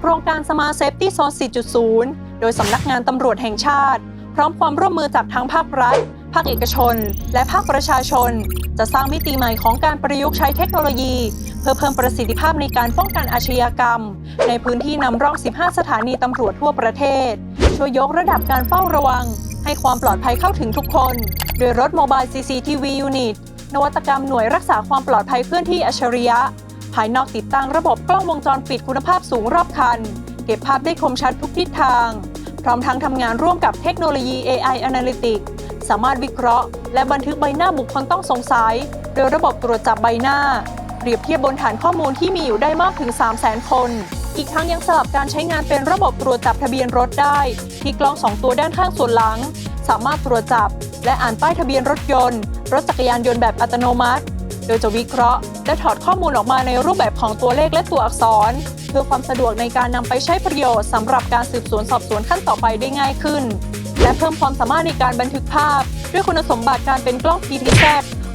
โครงการ Smart Safety Zone 4.0 โดยสำนักงานตำรวจแห่งชาติ พร้อมความร่วมมือจากทั้งภาครัฐ ภาคเอกชน และภาคประชาชน จะสร้างมิติใหม่ของการประยุกต์ใช้เทคโนโลยี เพื่อเพิ่มประสิทธิภาพในการป้องกันอาชญากรรม ในพื้นที่นำร่อง 15 สถานีตำรวจทั่วประเทศ ช่วยยกระดับการเฝ้าระวัง ให้ความปลอดภัยเข้าถึงทุกคน โดยรถโมบาย CCTV Unit นวัตกรรมหน่วยรักษาความปลอดภัยเคลื่อนที่อัจฉริยะายนอกติดตั้งระบบกล้องวงจรปิดคุณภาพสูงรอบคัน เก็บภาพได้คมชัดทุกทิศทาง พร้อมทั้งทำงานร่วมกับเทคโนโลยี AI Analytics สามารถวิเคราะห์ และบันทึกใบหน้าบุคคลต้องสงสัย โดยระบบตรวจจับใบหน้า เปรียบเทียบบนฐานข้อมูลที่มีอยู่ได้มากถึง 300,000 คน อีกทั้งยังสลับการใช้งานเป็นระบบตรวจจับทะเบียนรถได้ ที่กล้อง2ตัวด้านข้างส่วนหลัง สามารถตรวจจับ และอ่านป้ายทะเบียนรถยนต์ รถจักรยานยนต์แบบอัตโนมัติ โดยจะวิเคราะห์ และถอดข้อมูลออกมาในรูปแบบของตัวเลขและตัวอักษร เพื่อความสะดวกในการนำไปใช้ประโยชน์สำหรับการสืบสวนสอบสวนขั้นต่อไปได้ง่ายขึ้น และเพิ่มความสามารถในการบันทึกภาพ ด้วยคุณสมบัติการเป็นกล้อง PTZ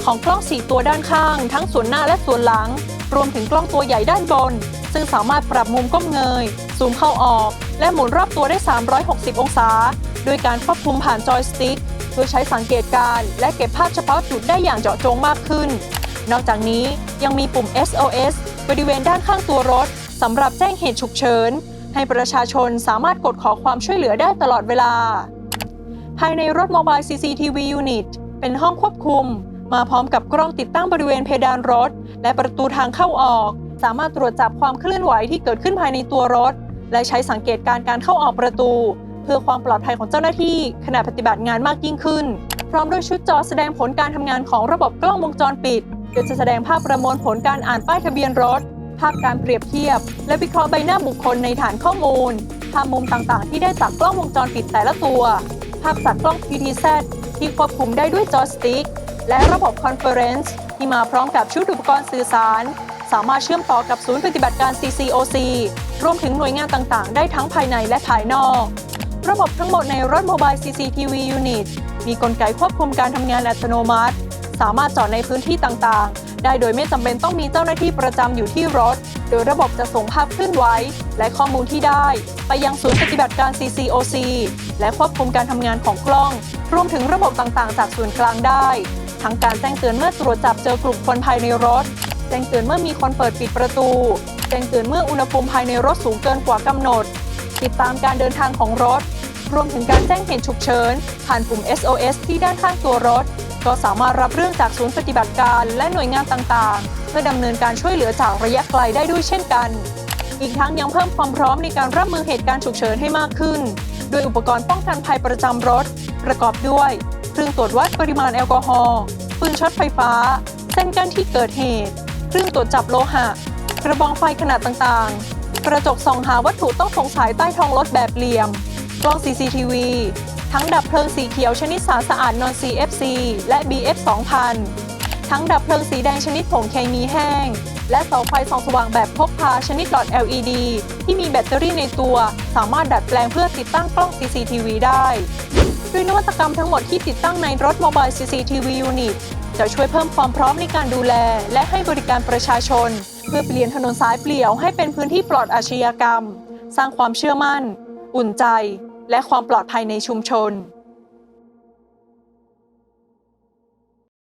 ของกล้อง 4 ตัวด้านข้าง ทั้งส่วนหน้าและส่วนหลัง รวมถึงกล้องตัวใหญ่ด้านบน ซึ่งสามารถปรับมุมก้มเงย ซูมเข้าออก และหมุนรอบตัวได้ 360 องศา โดยการควบคุมผ่านจอยสติ๊กโดยใช้สังเกตการ และเก็บภาพเฉพาะจุดได้อย่างเจาะจงมากขึ้น นอกจากนี้ยังมีปุ่ม SOS บริเวณด้านข้างตัวรถสำหรับแจ้งเหตุฉุกเฉิน ให้ประชาชนสามารถกดขอความช่วยเหลือได้ตลอดเวลา ภายในรถโมบาย CCTV Unit เป็นห้องควบคุม มาพร้อมกับกล้องติดตั้งบริเวณเพดานรถ และประตูทางเข้าออก สามารถตรวจจับความเคลื่อนไหวที่เกิดขึ้นภายในตัวรถ และใช้สังเกตการณ์การเข้าออกประตู เพื่อความปลอดภัยของเจ้าหน้าที่ขณะปฏิบัติงานมากยิ่งขึ้น พร้อมด้วยชุดจอแสดงผลการทำงานของระบบกล้องวงจรปิด โดยจะแสดงภาพประมวลผลการอ่านป้ายทะเบียนรถ ภาพการเปรียบเทียบ และวิเคราะห์ใบหน้าบุคคลในฐานข้อมูล ภาพมุมต่างๆ ที่ได้จากกล้องวงจรปิดแต่ละตัว ภาพจากกล้อง PTZ ที่ควบคุมได้ด้วยจอสติ๊ก และระบบคอนเฟอเรนซ์ที่มาพร้อมกับชุดอุปกรณ์สื่อสาร สามารถเชื่อมต่อกับศูนย์ปฏิบัติการ CCOC รวมถึงหน่วยงานต่างๆ ได้ทั้งภายในและภายนอก ระบบทั้งหมดในรถโมบาย CCTV Unit มีกลไกควบคุมการทำงานอัตโนมัติ สามารถจอดในพื้นที่ต่างๆ ได้โดยไม่จำเป็นต้องมีเจ้าหน้าที่ประจำอยู่ที่รถ โดยระบบจะส่งภาพเคลื่อนไหวและข้อมูลที่ได้ ไปยังศูนย์ปฏิบัติการ CCOC และควบคุมการทำงานของกล้อง รวมถึงระบบต่างๆ จากส่วนกลางได้ ทั้งการแจ้งเตือนเมื่อตรวจจับเจอกลุ่มคนภายในรถ แจ้งเตือนเมื่อมีคนเปิดปิดประตู แจ้งเตือนเมื่ออุณหภูมิภายในรถสูงเกินกว่ากำหนด ติดตามการเดินทางของรถ รวมถึงการแจ้งเหตุฉุกเฉินผ่านปุ่ม SOS ที่ด้านข้างตัวรถ ก็สามารถรับเรื่องจากศูนย์ปฏิบัติการและหน่วยงานต่างๆ เพื่อดำเนินการช่วยเหลือจากระยะไกลได้ด้วยเช่นกัน อีกทั้งยังเพิ่มความพร้อมในการรับมือเหตุการณ์ฉุกเฉินให้มากขึ้น โดยอุปกรณ์ป้องกันภัยประจำรถ ประกอบด้วย เครื่องตรวจวัดปริมาณแอลกอฮอล์ปืนช็อตไฟฟ้า เส้นกั้นที่เกิดเหตุ เครื่องตรวจจับโลหะ กระบองไฟขนาดต่างๆ กระจกส่องหาวัตถุต้องสงสัยใต้ท้องรถแบบเหลี่ยม กล้อง CCTV ทั้งดับเพลิงสีเขียวชนิดสารสะอาดนอน CFC และ BF 2000 ทั้งดับเพลิงสีแดงชนิดผงเคมีแห้ง และเสาไฟส่องสว่างแบบพกพาชนิดหลอด LED ที่มีแบตเตอรี่ในตัว สามารถดัดแปลงเพื่อติดตั้งกล้อง CCTV ได้ด้วยนวัตกรรมทั้งหมดที่ติดตั้งในรถโมบาย CCTV Unit จะช่วยเพิ่มความพร้อมในการดูแล และให้บริการประชาชน เพื่อเปลี่ยนถนนสายเปลี่ยวให้เป็นพื้นที่ปลอดอาชญากรรม สร้างความเชื่อมั่น อุ่นใจ และความปลอดภัยในชุมชน